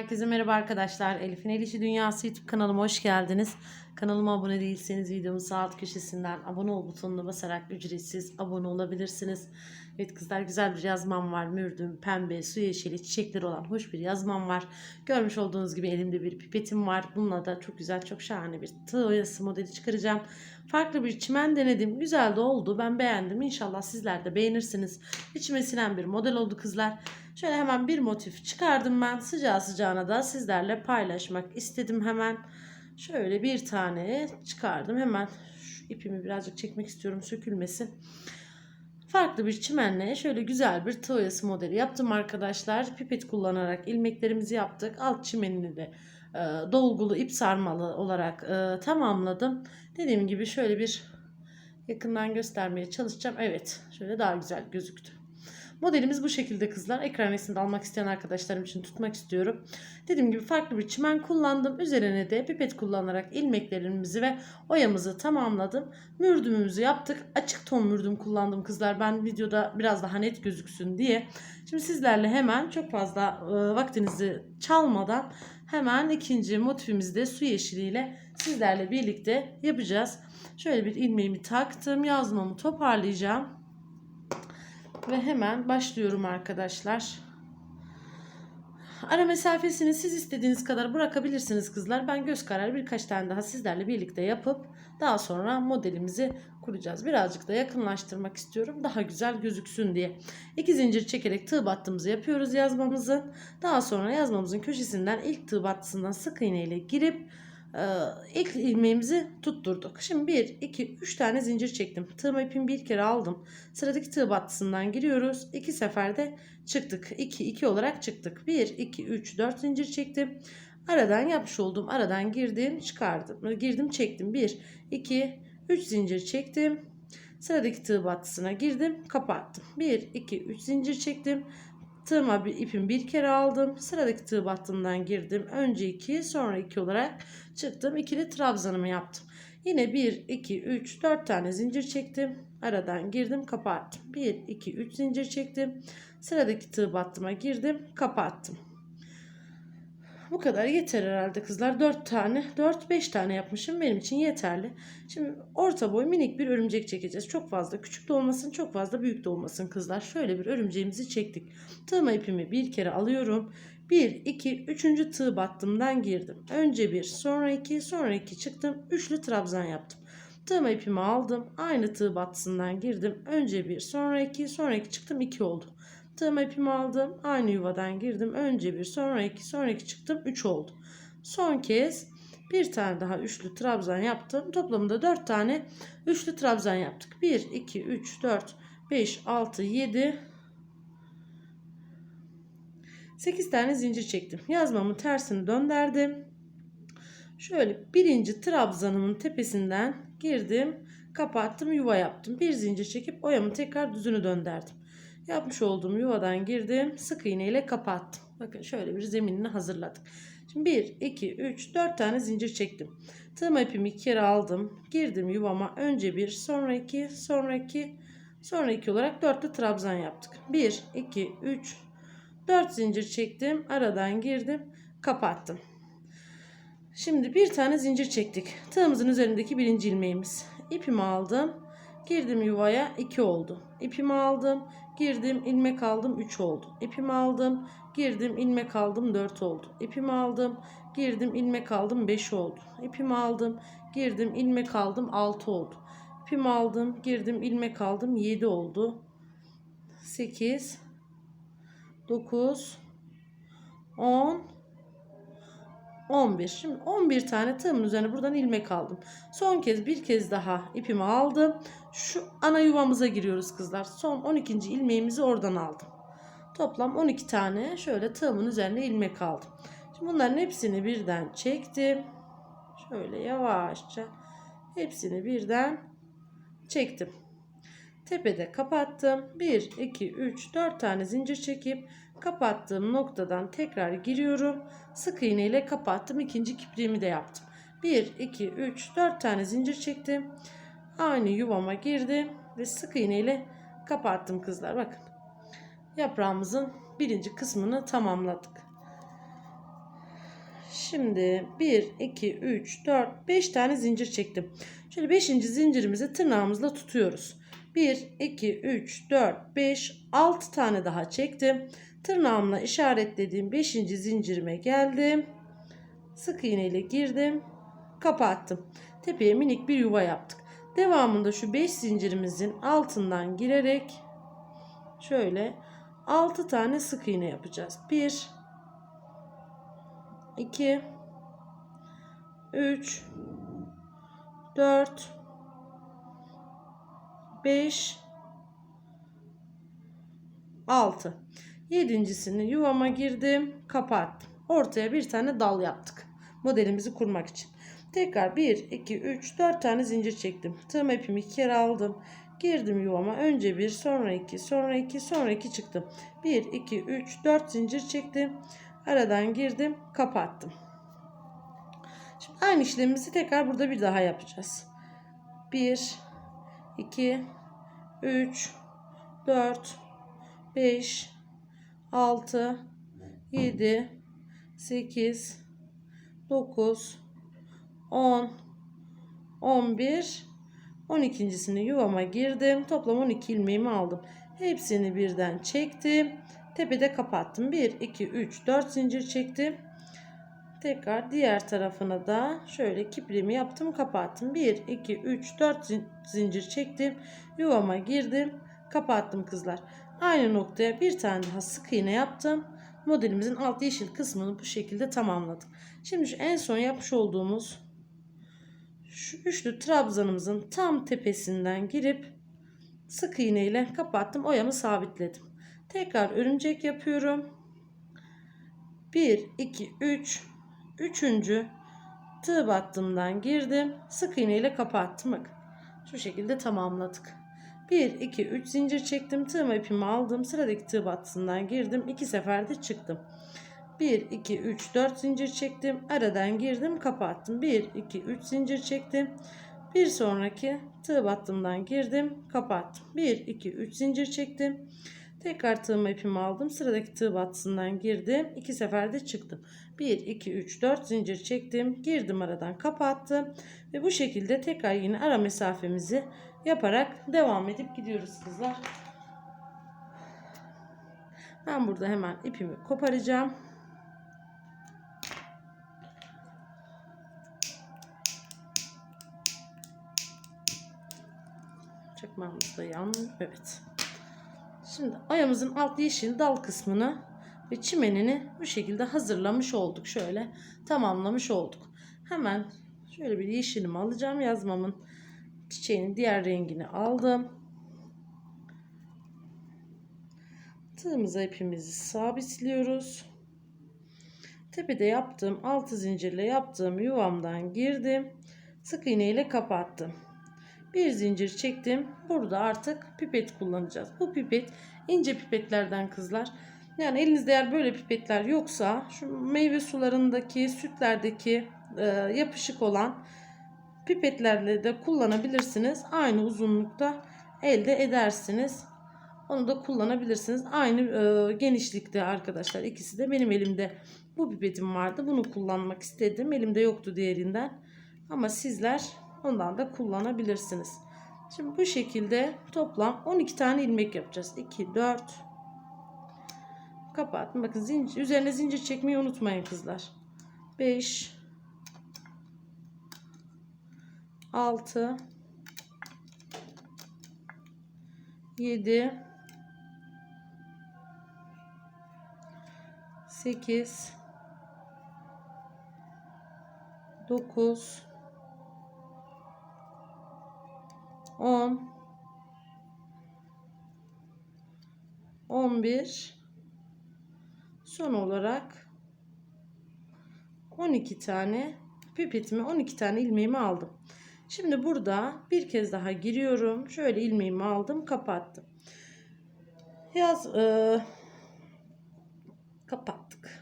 Herkese merhaba arkadaşlar. Elif'in El İşi Dünyası YouTube kanalıma hoş geldiniz. Kanalıma abone değilseniz videomun sağ alt köşesinden abone ol butonuna basarak ücretsiz abone olabilirsiniz. Evet kızlar güzel bir yazmam var. Mürdüm, pembe, su yeşili, çiçekleri olan hoş bir yazmam var. Görmüş olduğunuz gibi elimde bir pipetim var. Bununla da çok güzel, çok şahane bir tığ oyası modeli çıkaracağım. Farklı bir çimen denedim. Güzel de oldu. Ben beğendim. İnşallah sizler de beğenirsiniz. İçime sinen bir model oldu kızlar. Şöyle hemen bir motif çıkardım ben. Sıcağı sıcağına da sizlerle paylaşmak istedim hemen. Şöyle bir tane çıkardım. Hemen şu ipimi birazcık çekmek istiyorum sökülmesin. Farklı bir çimenle şöyle güzel bir tığ modeli yaptım arkadaşlar. Pipet kullanarak ilmeklerimizi yaptık. Alt çimenini de e, dolgulu ip sarmalı olarak e, tamamladım. Dediğim gibi şöyle bir yakından göstermeye çalışacağım. Evet şöyle daha güzel gözüktü. Modelimiz bu şekilde kızlar. Ekran resmini almak isteyen arkadaşlarım için tutmak istiyorum. Dediğim gibi farklı bir çimen kullandım. Üzerine de pipet kullanarak ilmeklerimizi ve oyamızı tamamladım. Mürdümümüzü yaptık. Açık ton mürdüm kullandım kızlar. Ben videoda biraz daha net gözüksün diye. Şimdi sizlerle hemen çok fazla e, vaktinizi çalmadan hemen ikinci motifimizi de su yeşiliyle sizlerle birlikte yapacağız. Şöyle bir ilmeğimi taktım. Yazmamı toparlayacağım. Ve hemen başlıyorum arkadaşlar. Ara mesafesini siz istediğiniz kadar bırakabilirsiniz kızlar. Ben göz kararı birkaç tane daha sizlerle birlikte yapıp daha sonra modelimizi kuracağız. Birazcık da yakınlaştırmak istiyorum. Daha güzel gözüksün diye. İki zincir çekerek tığ battığımızı yapıyoruz yazmamızı. Daha sonra yazmamızın köşesinden ilk tığ battısından sık iğne ile girip ilk ilmeğimizi tutturduk. Şimdi 1, 2, 3 tane zincir çektim. Tığım ipimi bir kere aldım. Sıradaki tığ battısından giriyoruz. 2 seferde çıktık. 2, 2 olarak çıktık. 1, 2, 3, 4 zincir çektim. Aradan yapmış olduğum aradan girdim çıkardım. Girdim çektim. 1, 2, 3 zincir çektim. Sıradaki tığ battısına girdim kapattım. 1, 2, 3 zincir çektim. Tığıma bir ipim bir kere aldım. Sıradaki tığ battığından girdim. Önce 2 sonra 2 olarak çıktım. İkili trabzanımı yaptım. Yine 1, 2, 3, 4 tane zincir çektim. Aradan girdim kapattım. 1, 2, 3 zincir çektim. Sıradaki tığ battıma girdim kapattım. Bu kadar yeter herhalde kızlar. 4 tane, 4-5 tane yapmışım. Benim için yeterli. Şimdi orta boy minik bir örümcek çekeceğiz. Çok fazla küçük de olmasın, çok fazla büyük de olmasın kızlar. Şöyle bir örümceğimizi çektik. Tığma ipimi bir kere alıyorum. 1, 2, 3. tığ battımdan girdim. Önce 1, sonra 2, sonra 2 çıktım. Üçlü trabzan yaptım. Tığma ipimi aldım. Aynı tığ battısından girdim. Önce 1, sonra 2, sonra 2 çıktım. 2 oldu. Tığıma ipimi aldım. Aynı yuvadan girdim. Önce bir sonra iki sonra iki çıktım. Üç oldu. Son kez bir tane daha üçlü trabzan yaptım. Toplamda dört tane üçlü trabzan yaptık. Bir, iki, üç, dört, beş, altı, yedi, sekiz tane zincir çektim. Yazmamın tersini döndürdüm. Şöyle birinci trabzanımın tepesinden girdim. Kapattım yuva yaptım. Bir zincir çekip oyamı tekrar düzünü döndürdüm. Yapmış olduğum yuvadan girdim. Sık iğne ile kapattım. Bakın şöyle bir zeminini hazırladık. Şimdi 1, 2, 3, 4 tane zincir çektim. Tığım ipimi iki kere aldım. Girdim yuvama. Önce 1, sonra 2, sonra 2, sonra 2 olarak dörtlü trabzan yaptık. 1, 2, 3, 4 zincir çektim. Aradan girdim. Kapattım. Şimdi bir tane zincir çektik. Tığımızın üzerindeki birinci ilmeğimiz. İpimi aldım. Girdim yuvaya 2 oldu. İpimi aldım. Girdim ilmek aldım 3 oldu. İpimi aldım. Girdim ilmek aldım 4 oldu. İpimi aldım. Girdim ilmek aldım 5 oldu. İpimi aldım. Girdim ilmek aldım 6 oldu. İpimi aldım. Girdim ilmek aldım 7 oldu. 8 9 10 11. Şimdi 11 tane tığımın üzerine buradan ilmek aldım. Son kez bir kez daha ipimi aldım. Şu ana yuvamıza giriyoruz kızlar. Son 12. ilmeğimizi oradan aldım. Toplam 12 tane şöyle tığımın üzerine ilmek aldım. Şimdi bunların hepsini birden çektim. Şöyle yavaşça hepsini birden çektim. Tepede kapattım. 1, 2, 3, 4 tane zincir çekip kapattığım noktadan tekrar giriyorum. Sık iğne ile kapattım. İkinci kipriğimi de yaptım. 1, 2, 3, 4 tane zincir çektim. Aynı yuvama girdim ve sık iğne ile kapattım kızlar. Bakın. Yaprağımızın birinci kısmını tamamladık. Şimdi 1, 2, 3, 4, 5 tane zincir çektim. Şöyle 5. zincirimizi tırnağımızla tutuyoruz. 1, 2, 3, 4, 5, 6 tane daha çektim. Tırnağımla işaretlediğim 5. zincirime geldim. Sık iğne ile girdim. Kapattım. Tepeye minik bir yuva yaptık. Devamında şu 5 zincirimizin altından girerek şöyle 6 tane sık iğne yapacağız. 1 2 3 4 5 6 Yedincisini yuvama girdim, kapattım. Ortaya bir tane dal yaptık. Modelimizi kurmak için. Tekrar 1, 2, 3, 4 tane zincir çektim. Tığım ipimi iki kere aldım. Girdim yuvama. Önce 1, sonra 2, sonra 2, sonra 2 çıktım. 1, 2, 3, 4 zincir çektim. Aradan girdim, kapattım. Şimdi aynı işlemimizi tekrar burada bir daha yapacağız. 1, 2, 3, 4, 5, 6, 7, 8, 9, 10, 11, 12.sini yuvama girdim. Toplam 12 ilmeğimi aldım. Hepsini birden çektim. Tepede kapattım. 1, 2, 3, 4 zincir çektim. Tekrar diğer tarafına da şöyle kiprimi yaptım kapattım. 1, 2, 3, 4 zincir çektim. Yuvama girdim. Kapattım kızlar. Aynı noktaya bir tane daha sık iğne yaptım. Modelimizin alt yeşil kısmını bu şekilde tamamladık. Şimdi şu en son yapmış olduğumuz şu üçlü trabzanımızın tam tepesinden girip sık iğne ile kapattım. Oyamı sabitledim. Tekrar örümcek yapıyorum. 1 2 3 üçüncü tığ battımdan girdim. Sık iğne ile kapattım. Bakın. Şu şekilde tamamladık. 1 2 3 zincir çektim. Tığım ipimi aldım. Sıradaki tığ battısından girdim. 2 seferde çıktım. 1 2 3 4 zincir çektim. Aradan girdim, kapattım. 1 2 3 zincir çektim. Bir sonraki tığ battımdan girdim, kapattım. 1 2 3 zincir çektim. Tekrar tığım ipimi aldım. Sıradaki tığ battısından girdim. 2 seferde çıktım. 1 2 3 4 zincir çektim. Girdim aradan kapattım. Ve bu şekilde tekrar yine ara mesafemizi yaparak devam edip gidiyoruz kızlar. Ben burada hemen ipimi koparacağım. Çakmağımız da yanmıyor. Evet. Şimdi ayağımızın alt yeşil dal kısmını ve çimenini bu şekilde hazırlamış olduk. Şöyle tamamlamış olduk. Hemen şöyle bir yeşilimi alacağım. Yazmamın çiçeğinin diğer rengini aldım. Tığımıza ipimizi sabitliyoruz. Tepede yaptığım altı zincirle yaptığım yuvamdan girdim. Sık iğne ile kapattım. Bir zincir çektim. Burada artık pipet kullanacağız. Bu pipet ince pipetlerden kızlar. Yani elinizde eğer böyle pipetler yoksa şu meyve sularındaki, sütlerdeki e, yapışık olan pipetlerle de kullanabilirsiniz. Aynı uzunlukta elde edersiniz. Onu da kullanabilirsiniz. Aynı e, genişlikte arkadaşlar. İkisi de benim elimde bu pipetim vardı. Bunu kullanmak istedim. Elimde yoktu diğerinden. Ama sizler ondan da kullanabilirsiniz. Şimdi bu şekilde toplam 12 tane ilmek yapacağız. 2, 4 kapattım. Bakın zincir, üzerine zincir çekmeyi unutmayın kızlar. 5 6 7 8 9 10 11 son olarak 12 tane pipetimi 12 tane ilmeğimi aldım. Şimdi burada bir kez daha giriyorum. Şöyle ilmeğimi aldım, kapattım. Yaz e, kapattık.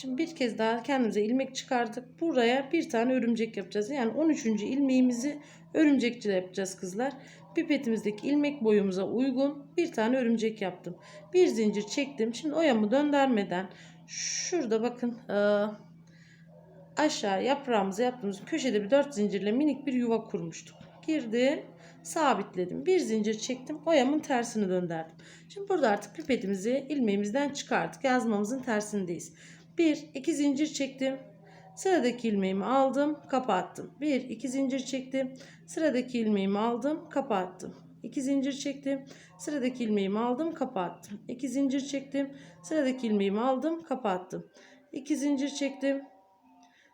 Şimdi bir kez daha kendimize ilmek çıkardık. Buraya bir tane örümcek yapacağız. Yani 13. ilmeğimizi örümcekçi yapacağız kızlar. Pipetimizdeki ilmek boyumuza uygun bir tane örümcek yaptım. Bir zincir çektim. Şimdi oyamı döndürmeden Şurada bakın e, aşağı yaprağımızı yaptığımız köşede bir dört zincirle minik bir yuva kurmuştuk. Girdim, sabitledim. Bir zincir çektim, oyamın tersini döndürdüm. Şimdi burada artık pipetimizi ilmeğimizden çıkarttık. Yazmamızın tersindeyiz. Bir, iki zincir çektim. Sıradaki ilmeğimi aldım, kapattım. Bir, iki zincir çektim. Sıradaki ilmeğimi aldım, kapattım. İki zincir çektim. Sıradaki ilmeğimi aldım, kapattım. İki zincir çektim. Sıradaki ilmeğimi aldım, kapattım. İki zincir çektim.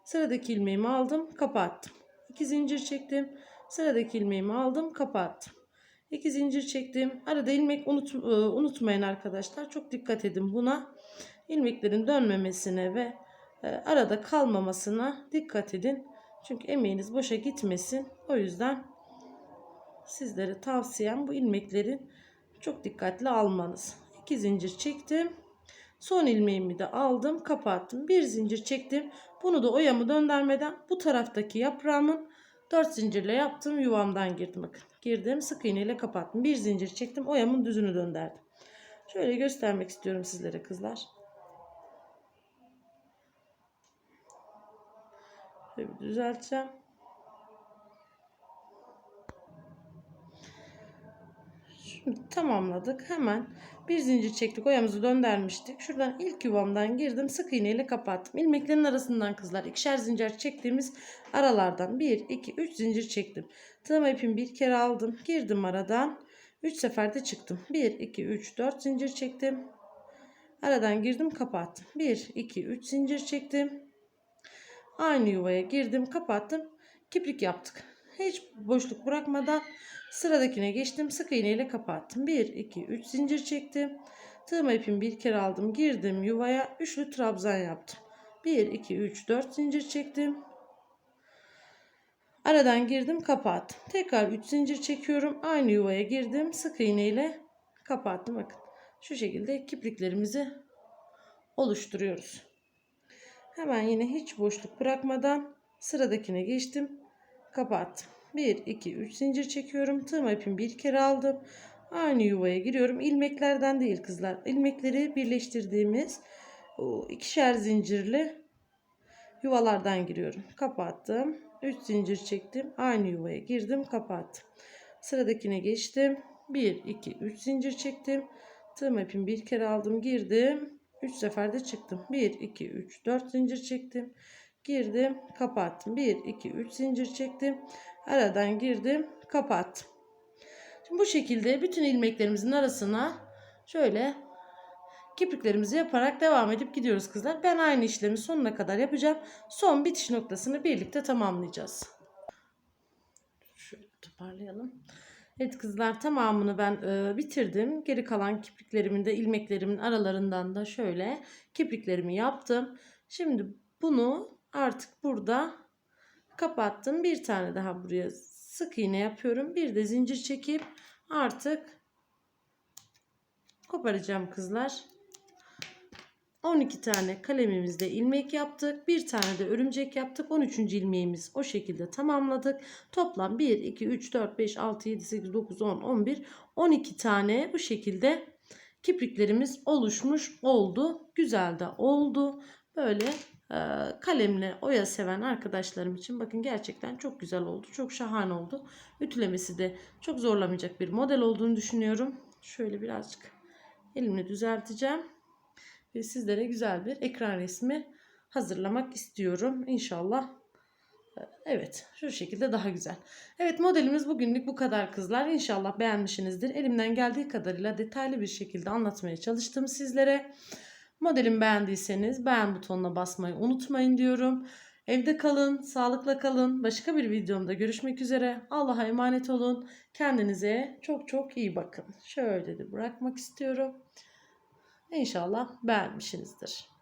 Sıradaki ilmeğimi aldım, kapattım. İki zincir çektim. Sıradaki ilmeğimi aldım, kapattım. İki zincir çektim. Arada ilmek unut, e, unutmayın arkadaşlar. Çok dikkat edin buna. İlmeklerin dönmemesine ve e, arada kalmamasına dikkat edin. Çünkü emeğiniz boşa gitmesin. O yüzden sizlere tavsiyem bu ilmeklerin çok dikkatli almanız. İki zincir çektim. Son ilmeğimi de aldım, kapattım. Bir zincir çektim. Bunu da oyamı döndürmeden bu taraftaki yaprağımın 4 zincirle yaptığım yuvamdan girdim. Girdim sık iğne ile kapattım. Bir zincir çektim. Oyamın düzünü döndürdüm. Şöyle göstermek istiyorum sizlere kızlar. Şöyle bir düzelteceğim. Şimdi tamamladık. Hemen bir zincir çektik. Oyamızı döndürmüştük. Şuradan ilk yuvamdan girdim. Sık iğne ile kapattım. İlmeklerin arasından kızlar ikişer zincir çektiğimiz aralardan 1, 2, 3 zincir çektim. Tığım ipimi bir kere aldım. Girdim aradan. 3 seferde çıktım. 1, 2, 3, 4 zincir çektim. Aradan girdim kapattım. 1, 2, 3 zincir çektim. Aynı yuvaya girdim kapattım. Kiprik yaptık. Hiç boşluk bırakmadan sıradakine geçtim. Sık iğne ile kapattım. 1, 2, 3 zincir çektim. Tığım ipimi bir kere aldım. Girdim yuvaya. Üçlü trabzan yaptım. 1, 2, 3, 4 zincir çektim. Aradan girdim kapattım. Tekrar 3 zincir çekiyorum. Aynı yuvaya girdim. Sık iğne ile kapattım. Bakın şu şekilde kipriklerimizi oluşturuyoruz. Hemen yine hiç boşluk bırakmadan sıradakine geçtim. Kapattım. 1, 2, 3 zincir çekiyorum. Tığım ipimi bir kere aldım. Aynı yuvaya giriyorum. İlmeklerden değil kızlar. İlmekleri birleştirdiğimiz o ikişer zincirli yuvalardan giriyorum. Kapattım. 3 zincir çektim. Aynı yuvaya girdim. Kapattım. Sıradakine geçtim. 1, 2, 3 zincir çektim. Tığım ipimi bir kere aldım. Girdim. 3 seferde çıktım. 1, 2, 3, 4 zincir çektim. Girdim. Kapattım. 1, 2, 3 zincir çektim. Aradan girdim. Kapattım. Şimdi bu şekilde bütün ilmeklerimizin arasına şöyle kipriklerimizi yaparak devam edip gidiyoruz kızlar. Ben aynı işlemi sonuna kadar yapacağım. Son bitiş noktasını birlikte tamamlayacağız. Şöyle toparlayalım. Evet kızlar tamamını ben e, bitirdim. Geri kalan kipriklerimin de ilmeklerimin aralarından da şöyle kipriklerimi yaptım. Şimdi bunu artık burada kapattım. Bir tane daha buraya sık iğne yapıyorum. Bir de zincir çekip artık koparacağım kızlar. 12 tane kalemimizde ilmek yaptık. Bir tane de örümcek yaptık. 13. ilmeğimiz o şekilde tamamladık. Toplam 1, 2, 3, 4, 5, 6, 7, 8, 9, 10, 11, 12 tane bu şekilde kipriklerimiz oluşmuş oldu. Güzel de oldu. Böyle e, kalemle oya seven arkadaşlarım için bakın gerçekten çok güzel oldu. Çok şahane oldu. Ütülemesi de çok zorlamayacak bir model olduğunu düşünüyorum. Şöyle birazcık elimle düzelteceğim ve sizlere güzel bir ekran resmi hazırlamak istiyorum. İnşallah Evet şu şekilde daha güzel. Evet modelimiz bugünlük bu kadar kızlar. İnşallah beğenmişsinizdir. Elimden geldiği kadarıyla detaylı bir şekilde anlatmaya çalıştım sizlere. Modelimi beğendiyseniz beğen butonuna basmayı unutmayın diyorum. Evde kalın, sağlıkla kalın. Başka bir videomda görüşmek üzere. Allah'a emanet olun. Kendinize çok çok iyi bakın. Şöyle de bırakmak istiyorum. İnşallah beğenmişsinizdir.